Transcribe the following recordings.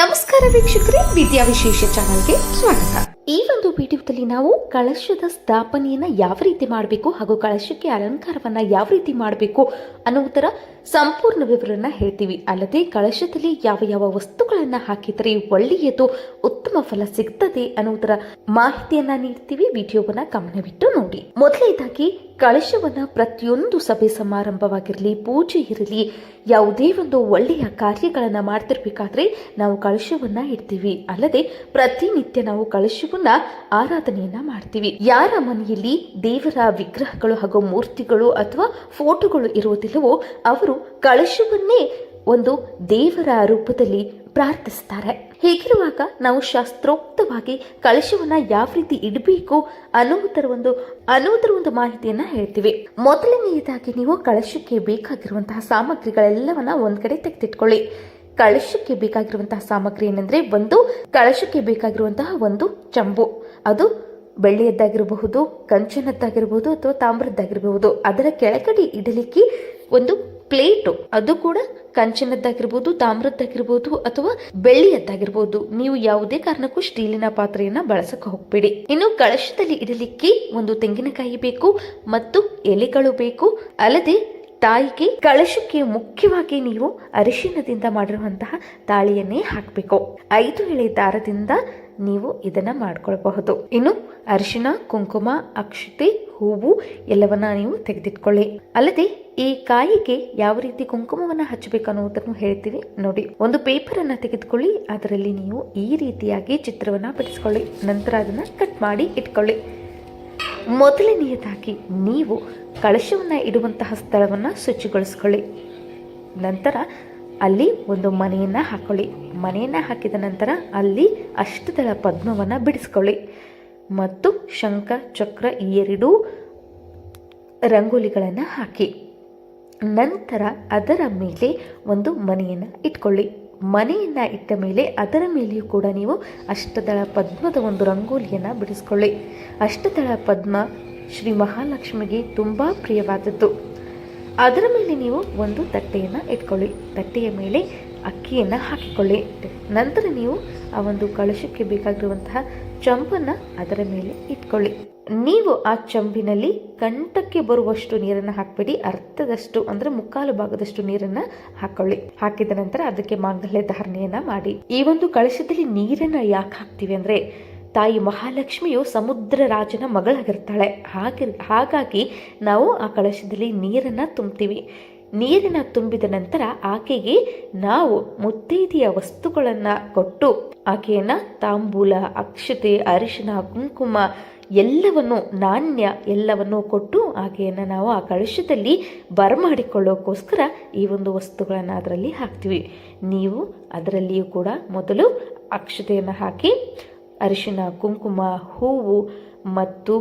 ನಮಸ್ಕಾರ ವೀಕ್ಷಕರೇ ವಿದ್ಯಾ ವಿಶೇಷ ಚಾನಲ್ಗೆ ಸ್ವಾಗತ. ಈ ಒಂದು ವಿಡಿಯೋದಲ್ಲಿ ನಾವು ಕಳಶದ ಸ್ಥಾಪನೆಯನ್ನ ಯಾವ ರೀತಿ ಮಾಡಬೇಕು ಹಾಗೂ ಕಳಶಕ್ಕೆ ಅಲಂಕಾರವನ್ನ ಯಾವ ರೀತಿ ಮಾಡಬೇಕು ಅನ್ನುವುದರ ಸಂಪೂರ್ಣ ವಿವರನ ಹೇಳ್ತೀವಿ. ಅಲ್ಲದೆ ಕಳಶದಲ್ಲಿ ಯಾವ ಯಾವ ವಸ್ತುಗಳನ್ನ ಹಾಕಿದರೆ ಒಳ್ಳೆಯದು, ಉತ್ತಮ ಫಲ ಸಿಗ್ತದೆ ಅನ್ನುವುದರ ಮಾಹಿತಿಯನ್ನ ನೀಡ್ತೀವಿ. ವಿಡಿಯೋವನ್ನ ಗಮನವಿಟ್ಟು ನೋಡಿ. ಮೊದಲನೇದಾಗಿ ಕಳಶವನ್ನ ಪ್ರತಿಯೊಂದು ಸಭೆ ಸಮಾರಂಭವಾಗಿರಲಿ, ಪೂಜೆ ಇರಲಿ, ಯಾವುದೇ ಒಂದು ಒಳ್ಳೆಯ ಕಾರ್ಯಗಳನ್ನು ಮಾಡ್ತಿರ್ಬೇಕಾದ್ರೆ ನಾವು ಕಳಶವನ್ನ ಇಡ್ತೀವಿ. ಅಲ್ಲದೆ ಪ್ರತಿನಿತ್ಯ ನಾವು ಕಳಶವನ್ನ ಆರಾಧನೆಯನ್ನ ಮಾಡ್ತೀವಿ. ಯಾರ ಮನೆಯಲ್ಲಿ ದೇವರ ವಿಗ್ರಹಗಳು ಹಾಗೂ ಮೂರ್ತಿಗಳು ಅಥವಾ ಫೋಟೋಗಳು ಇರುವುದಿಲ್ಲವೋ ಅವರು ಕಳಶವನ್ನೇ ಒಂದು ದೇವರ ರೂಪದಲ್ಲಿ ಪ್ರಾರ್ಥಿಸ್ತಾರೆ. ಹೀಗಿರುವಾಗ ನಾವು ಶಾಸ್ತ್ರೋಕ್ತವಾಗಿ ಕಳಶವನ್ನ ಯಾವ ರೀತಿ ಇಡಬೇಕು ಅನ್ನುವುದರ ಒಂದು ಅನ್ನುವುದರ ಒಂದು ಮಾಹಿತಿಯನ್ನ ಹೇಳ್ತೀವಿ. ಮೊದಲನೆಯದಾಗಿ ನೀವು ಕಳಶಕ್ಕೆ ಬೇಕಾಗಿರುವಂತಹ ಸಾಮಗ್ರಿಗಳೆಲ್ಲವನ್ನ ಒಂದ್ ಕಡೆ ತೆಗೆದಿಟ್ಕೊಳ್ಳಿ. ಕಳಶಕ್ಕೆ ಬೇಕಾಗಿರುವಂತಹ ಸಾಮಗ್ರಿ ಏನಂದ್ರೆ ಒಂದು ಕಳಶಕ್ಕೆ ಬೇಕಾಗಿರುವಂತಹ ಒಂದು ಚಂಬು. ಅದು ಬೆಳ್ಳಿಯದ್ದಾಗಿರಬಹುದು, ಕಂಚನದ್ದಾಗಿರಬಹುದು ಅಥವಾ ತಾಮ್ರದ್ದಾಗಿರಬಹುದು. ಅದರ ಕೆಳಗಡೆ ಇಡಲಿಕ್ಕೆ ಒಂದು ಪ್ಲೇಟು. ಅದು ಕೂಡ ಕಂಚಿನದ್ದಾಗಿರ್ಬೋದು, ತಾಮ್ರದ್ದಾಗಿರ್ಬೋದು ಅಥವಾ ಬೆಳ್ಳಿಯದ್ದಾಗಿರ್ಬೋದು. ನೀವು ಯಾವುದೇ ಕಾರಣಕ್ಕೂ ಸ್ಟೀಲಿನ ಪಾತ್ರೆಯನ್ನ ಬಳಸಕ್ಕೆ ಹೋಗ್ಬೇಡಿ. ಇನ್ನು ಕಳಶದಲ್ಲಿ ಇಡಲಿಕ್ಕೆ ಒಂದು ತೆಂಗಿನಕಾಯಿ ಬೇಕು ಮತ್ತು ಎಲೆಗಳು ಬೇಕು. ಅಲ್ಲದೆ ತಾಯಿಗೆ ಕಳಶಕ್ಕೆ ಮುಖ್ಯವಾಗಿ ನೀವು ಅರಿಶಿನದಿಂದ ಮಾಡಿರುವಂತಹ ತಾಳಿಯನ್ನೇ ಹಾಕಬೇಕು. ಐದು ಎಳೆ ದಾರದಿಂದ ನೀವು ಇದನ್ನ ಮಾಡ್ಕೊಳ್ಬಹುದು. ಇನ್ನು ಅರಿಶಿನ ಕುಂಕುಮ, ಅಕ್ಷತೆ ಹೂವು ಎಲ್ಲವನ್ನ ನೀವು ತೆಗೆದಿಟ್ಕೊಳ್ಳಿ. ಅಲ್ಲದೆ ಈ ಕಾಯಿಗೆ ಯಾವ ರೀತಿ ಕುಂಕುಮವನ್ನು ಹಚ್ಚಬೇಕು ಅನ್ನೋದನ್ನು ಹೇಳ್ತೀವಿ ನೋಡಿ. ಒಂದು ಪೇಪರ್ ಅನ್ನ ತೆಗೆದುಕೊಳ್ಳಿ, ಅದರಲ್ಲಿ ನೀವು ಈ ರೀತಿಯಾಗಿ ಚಿತ್ರವನ್ನ ಬಿಡಿಸ್ಕೊಳ್ಳಿ. ನಂತರ ಅದನ್ನ ಕಟ್ ಮಾಡಿ ಇಟ್ಕೊಳ್ಳಿ. ಮೊದಲನೆಯದಾಗಿ ನೀವು ಕಳಶವನ್ನ ಇಡುವಂತಹ ಸ್ಥಳವನ್ನು ಶುಚಿಗೊಳಿಸ್ಕೊಳ್ಳಿ. ನಂತರ ಅಲ್ಲಿ ಒಂದು ಮನೆಯನ್ನ ಹಾಕೊಳ್ಳಿ. ಮನೆಯನ್ನ ಹಾಕಿದ ನಂತರ ಅಲ್ಲಿ ಅಷ್ಟದಳ ಪದ್ಮವನ್ನು ಬಿಡಿಸ್ಕೊಳ್ಳಿ. ಮತ್ತು ಶಂಖ, ಚಕ್ರ ಈ ಎರಡೂ ರಂಗೋಲಿಗಳನ್ನು ಹಾಕಿ. ನಂತರ ಅದರ ಮೇಲೆ ಒಂದು ಮನೆಯನ್ನು ಇಟ್ಕೊಳ್ಳಿ. ಮನೆಯನ್ನು ಇಟ್ಟ ಮೇಲೆ ಅದರ ಮೇಲೆಯೂ ಕೂಡ ನೀವು ಅಷ್ಟದಳ ಪದ್ಮದ ಒಂದು ರಂಗೋಲಿಯನ್ನು ಬಿಡಿಸ್ಕೊಳ್ಳಿ. ಅಷ್ಟದಳ ಪದ್ಮ ಶ್ರೀ ಮಹಾಲಕ್ಷ್ಮಿಗೆ ತುಂಬ ಪ್ರಿಯವಾದದ್ದು. ಅದರ ಮೇಲೆ ನೀವು ಒಂದು ತಟ್ಟೆಯನ್ನು ಇಟ್ಕೊಳ್ಳಿ. ತಟ್ಟೆಯ ಮೇಲೆ ಅಕ್ಕಿಯನ್ನು ಹಾಕಿಕೊಳ್ಳಿ. ನಂತರ ನೀವು ಆ ಒಂದು ಕಳಶಕ್ಕೆ ಬೇಕಾಗಿರುವಂತಹ ಚಂಪನ್ನ ಅದರ ಮೇಲೆ ಇಟ್ಕೊಳ್ಳಿ. ನೀವು ಆ ಚಂಬಿನಲ್ಲಿ ಕಂಠಕ್ಕೆ ಬರುವಷ್ಟು ನೀರನ್ನು ಹಾಕಬೇಡಿ. ಅರ್ಧದಷ್ಟು ಅಂದ್ರೆ ಮುಕ್ಕಾಲು ಭಾಗದಷ್ಟು ನೀರನ್ನ ಹಾಕೊಳ್ಳಿ. ಹಾಕಿದ ನಂತರ ಅದಕ್ಕೆ ಮಾಂಗಲ್ಯ ಧಾರಣೆಯನ್ನ ಮಾಡಿ. ಈ ಒಂದು ಕಳಶದಲ್ಲಿ ನೀರನ್ನ ಯಾಕೆ ಹಾಕ್ತೀವಿ ಅಂದ್ರೆ, ತಾಯಿ ಮಹಾಲಕ್ಷ್ಮಿಯು ಸಮುದ್ರ ರಾಜನ ಮಗಳಾಗಿರ್ತಾಳೆ. ಹಾಗೆ, ಹಾಗಾಗಿ ನಾವು ಆ ಕಳಶದಲ್ಲಿ ನೀರನ್ನ ತುಂಬ್ತೀವಿ ನೀರನ್ನ ತುಂಬಿದ ನಂತರ ಆಕೆಗೆ ನಾವು ಮುತ್ತೈದೆಯ ವಸ್ತುಗಳನ್ನ ಕೊಟ್ಟು ಆಕೆಯನ್ನ ತಾಂಬೂಲ, ಅಕ್ಷತೆ, ಅರಿಶಿನ, ಕುಂಕುಮ ಎಲ್ಲವನ್ನು, ನಾಣ್ಯ ಎಲ್ಲವನ್ನು ಕೊಟ್ಟು ಆಕೆಯನ್ನು ನಾವು ಆ ಕಳಶದಲ್ಲಿ ಬರಮಾಡಿಕೊಳ್ಳೋಕ್ಕೋಸ್ಕರ ಈ ಒಂದು ವಸ್ತುಗಳನ್ನು ಅದರಲ್ಲಿ ಹಾಕ್ತೀವಿ. ನೀವು ಅದರಲ್ಲಿಯೂ ಕೂಡ ಮೊದಲು ಅಕ್ಷತೆಯನ್ನು ಹಾಕಿ, ಅರಿಶಿನ, ಕುಂಕುಮ, ಹೂವು ಮತ್ತು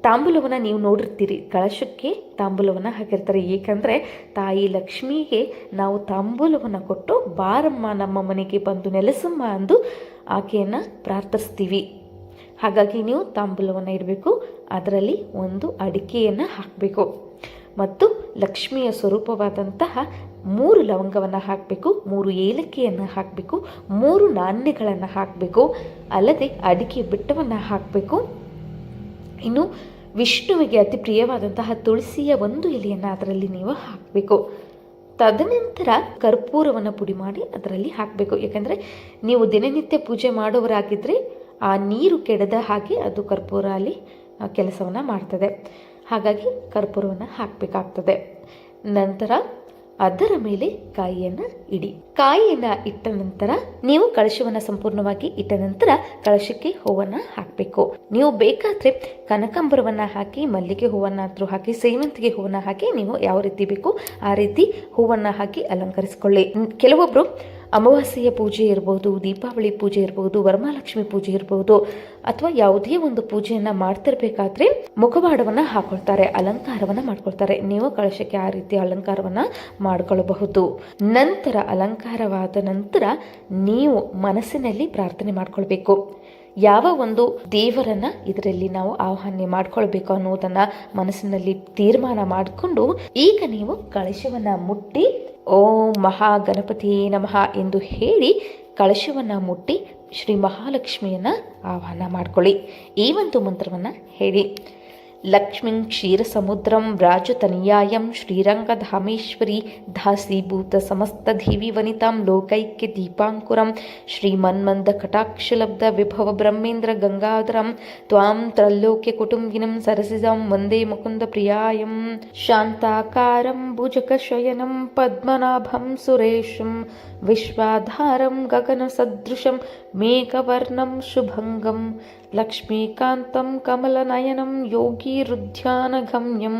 ತಾಂಬೂಲವನ್ನು ನೀವು ನೋಡಿರ್ತೀರಿ. ಕಳಶಕ್ಕೆ ತಾಂಬೂಲವನ್ನು ಹಾಕಿರ್ತಾರೆ. ಏಕೆಂದರೆ ತಾಯಿ ಲಕ್ಷ್ಮಿಗೆ ನಾವು ತಾಂಬೂಲವನ್ನು ಕೊಟ್ಟು ಬಾರಮ್ಮ ನಮ್ಮ ಮನೆಗೆ ಬಂದು ನೆಲೆಸಮ್ಮ ಅಂದು ಆಕೆಯನ್ನು ಪ್ರಾರ್ಥಿಸ್ತೀವಿ. ಹಾಗಾಗಿ ನೀವು ತಾಂಬೂಲವನ್ನು ಇಡಬೇಕು. ಅದರಲ್ಲಿ ಒಂದು ಅಡಿಕೆಯನ್ನು ಹಾಕಬೇಕು. ಮತ್ತು ಲಕ್ಷ್ಮಿಯ ಸ್ವರೂಪವಾದಂತಹ ಮೂರು ಲವಂಗವನ್ನು ಹಾಕಬೇಕು. ಮೂರು ಏಲಕ್ಕಿಯನ್ನು ಹಾಕಬೇಕು. ಮೂರು ನಾಣ್ಯಗಳನ್ನು ಹಾಕಬೇಕು. ಅಲ್ಲದೆ ಅಡಿಕೆ ಬಿಟ್ಟವನ್ನು ಹಾಕಬೇಕು. ಇನ್ನು ವಿಷ್ಣುವಿಗೆ ಅತಿ ಪ್ರಿಯವಾದಂತಹ ತುಳಸಿಯ ಒಂದು ಎಲೆಯನ್ನು ಅದರಲ್ಲಿ ನೀವು ಹಾಕಬೇಕು. ತದನಂತರ ಕರ್ಪೂರವನ್ನು ಪುಡಿ ಮಾಡಿ ಅದರಲ್ಲಿ ಹಾಕಬೇಕು. ಯಾಕಂದರೆ ನೀವು ದಿನನಿತ್ಯ ಪೂಜೆ ಮಾಡುವರಾಗಿದ್ದರೆ ಆ ನೀರು ಕೆಡದ ಹಾಗೆ ಅದು ಕರ್ಪೂರ ಅಲ್ಲಿ ಕೆಲಸವನ್ನು ಮಾಡ್ತದೆ. ಹಾಗಾಗಿ ಕರ್ಪೂರವನ್ನು ಹಾಕಬೇಕಾಗ್ತದೆ. ನಂತರ ಅದರ ಮೇಲೆ ಕಾಯಿಯನ್ನ ಇಡಿ. ಕಾಯಿಯನ್ನ ಇಟ್ಟ ನಂತರ ನೀವು ಕಳಶವನ್ನ ಸಂಪೂರ್ಣವಾಗಿ ಇಟ್ಟ ನಂತರ ಕಳಶಕ್ಕೆ ಹೂವನ್ನ ಹಾಕಬೇಕು. ನೀವು ಬೇಕಾದ್ರೆ ಕನಕಾಂಬರವನ್ನ ಹಾಕಿ, ಮಲ್ಲಿಗೆ ಹೂವನ್ನಾದ್ರೂ ಹಾಕಿ, ಸೇವಂತಿಗೆ ಹೂವನ್ನ ಹಾಕಿ ನೀವು ಯಾವ ರೀತಿ ಬೇಕು ಆ ರೀತಿ ಹೂವನ್ನ ಹಾಕಿ ಅಲಂಕರಿಸಿಕೊಳ್ಳಿ. ಕೆಲವೊಬ್ರು ಅಮಾವಾಸ್ಯೆಯ ಪೂಜೆ ಇರ್ಬೋದು, ದೀಪಾವಳಿ ಪೂಜೆ ಇರ್ಬೋದು, ವರಮಹಾಲಕ್ಷ್ಮಿ ಪೂಜೆ ಇರ್ಬೋದು, ಅಥವಾ ಯಾವುದೇ ಒಂದು ಪೂಜೆಯನ್ನ ಮಾಡ್ತಿರ್ಬೇಕಾದ್ರೆ ಮುಖವಾಡವನ್ನ ಹಾಕೊಳ್ತಾರೆ, ಅಲಂಕಾರವನ್ನ ಮಾಡ್ಕೊಳ್ತಾರೆ. ನೀವು ಕಳಶಕ್ಕೆ ಆ ರೀತಿ ಅಲಂಕಾರವನ್ನ ಮಾಡ್ಕೊಳ್ಳಬಹುದು ನಂತರ ಅಲಂಕಾರವಾದ ನಂತರ ನೀವು ಮನಸ್ಸಿನಲ್ಲಿ ಪ್ರಾರ್ಥನೆ ಮಾಡ್ಕೊಳ್ಬೇಕು. ಯಾವ ಒಂದು ದೇವರನ್ನ ಇದರಲ್ಲಿ ನಾವು ಆಹ್ವಾನ ಮಾಡ್ಕೊಳ್ಬೇಕು ಅನ್ನೋದನ್ನ ಮನಸ್ಸಿನಲ್ಲಿ ತೀರ್ಮಾನ ಮಾಡಿಕೊಂಡು ಈಗ ನೀವು ಕಳಶವನ್ನ ಮುಟ್ಟಿ ಓಂ ಮಹಾಗಣಪತಿ ನಮಃ ಎಂದು ಹೇಳಿ ಕಳಶವನ್ನು ಮುಟ್ಟಿ ಶ್ರೀ ಮಹಾಲಕ್ಷ್ಮಿಯನ್ನು ಆಹ್ವಾನ ಮಾಡಿಕೊಳ್ಳಿ. ಈ ಒಂದು ಮಂತ್ರವನ್ನು ಹೇಳಿ. లక్ష్మీం క్షీరసముద్రం రాజతనయాయం శ్రీరంగధామేశ్వరి దాసీభూత సమస్త దివి వనితాం లోకైక్య దీపాంకురం శ్రీమన్మంద కటాక్షలబ్ధ విభవ బ్రహ్మేంద్ర గంగాధరం త్వాం త్రల్లోక్య కుటుంబినం సరసిజం వందే ముకుంద ప్రియాయం శాంతాకారం భుజకశయనం పద్మనాభం సురేశం విశ్వాధారం గగనసదృశం మేఘవర్ణం శుభంగం లక్ష్మీకాంతం కమలనయనం యోగీరుధ్యానగమ్యం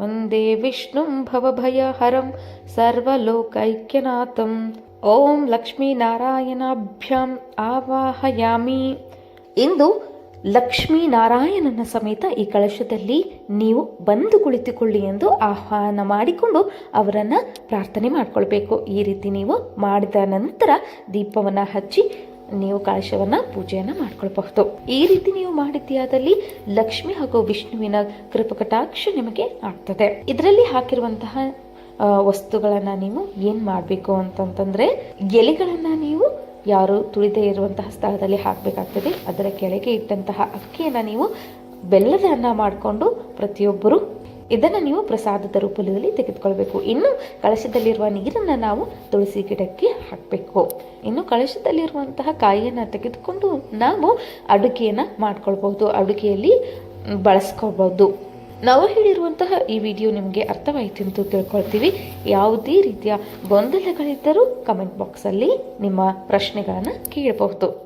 వందే విష్ణుం భవభయహరం సర్వలోకైక్యనాథం. ఓం లక్ష్మీనారాయణాభ్యాం ఆవాహయామి. ಇಂದು ಲಕ್ಷ್ಮೀನಾರಾಯಣನ ಸಮೇತ ಈ ಕಳಶದಲ್ಲಿ ನೀವು ಬಂದು ಕುಳಿತುಕೊಳ್ಳಿ ಎಂದು ಆಹ್ವಾನ ಮಾಡಿಕೊಂಡು ಅವರನ್ನು ಪ್ರಾರ್ಥನೆ ಮಾಡಿಕೊಳ್ಬೇಕು. ಈ ರೀತಿ ನೀವು ಮಾಡಿದ ನಂತರ ದೀಪವನ್ನು ಹಚ್ಚಿ ನೀವು ಕಳಶವನ್ನು ಪೂಜೆಯನ್ನು ಮಾಡ್ಕೊಳ್ಬಹುದು. ಈ ರೀತಿ ನೀವು ಮಾಡಿದ್ಯಾದಲ್ಲಿ ಲಕ್ಷ್ಮಿ ಹಾಗೂ ವಿಷ್ಣುವಿನ ಕೃಪಕಟಾಕ್ಷ ನಿಮಗೆ ಆಗ್ತದೆ. ಇದರಲ್ಲಿ ಹಾಕಿರುವಂತಹ ವಸ್ತುಗಳನ್ನ ನೀವು ಏನು ಮಾಡಬೇಕು ಅಂತಂತಂದರೆ ಎಲೆಗಳನ್ನು ನೀವು ಯಾರು ತುಳಿದೇ ಇರುವಂತಹ ಸ್ಥಳದಲ್ಲಿ ಹಾಕಬೇಕಾಗ್ತದೆ. ಅದರ ಕೆಳಗೆ ಇಟ್ಟಂತಹ ಅಕ್ಕಿಯನ್ನು ನೀವು ಬೆಲ್ಲದ ಅನ್ನ ಮಾಡಿಕೊಂಡು ಪ್ರತಿಯೊಬ್ಬರು ಇದನ್ನು ನೀವು ಪ್ರಸಾದದ ರೂಪದಲ್ಲಿ ತೆಗೆದುಕೊಳ್ಬೇಕು. ಇನ್ನು ಕಳಶದಲ್ಲಿರುವ ನೀರನ್ನು ನಾವು ತುಳಸಿ ಗಿಡಕ್ಕೆ ಹಾಕಬೇಕು. ಇನ್ನು ಕಳಶದಲ್ಲಿರುವಂತಹ ಕಾಯಿಯನ್ನು ತೆಗೆದುಕೊಂಡು ನಾವು ಅಡುಗೆಯನ್ನು ಮಾಡ್ಕೊಳ್ಬಹುದು. ಅಡುಗೆಯಲ್ಲಿ ಬಳಸ್ಕೊಳ್ಬಹುದು. ನಾವು ಹೇಳಿರುವಂತಹ ಈ ವಿಡಿಯೋ ನಿಮಗೆ ಅರ್ಥವಾಯಿತು ಎಂದು ತಿಳ್ಕೊಳ್ತೀವಿ. ಯಾವುದೇ ರೀತಿಯ ಗೊಂದಲಗಳಿದ್ದರೂ ಕಮೆಂಟ್ ಬಾಕ್ಸಲ್ಲಿ ನಿಮ್ಮ ಪ್ರಶ್ನೆಗಳನ್ನು ಕೇಳಬಹುದು.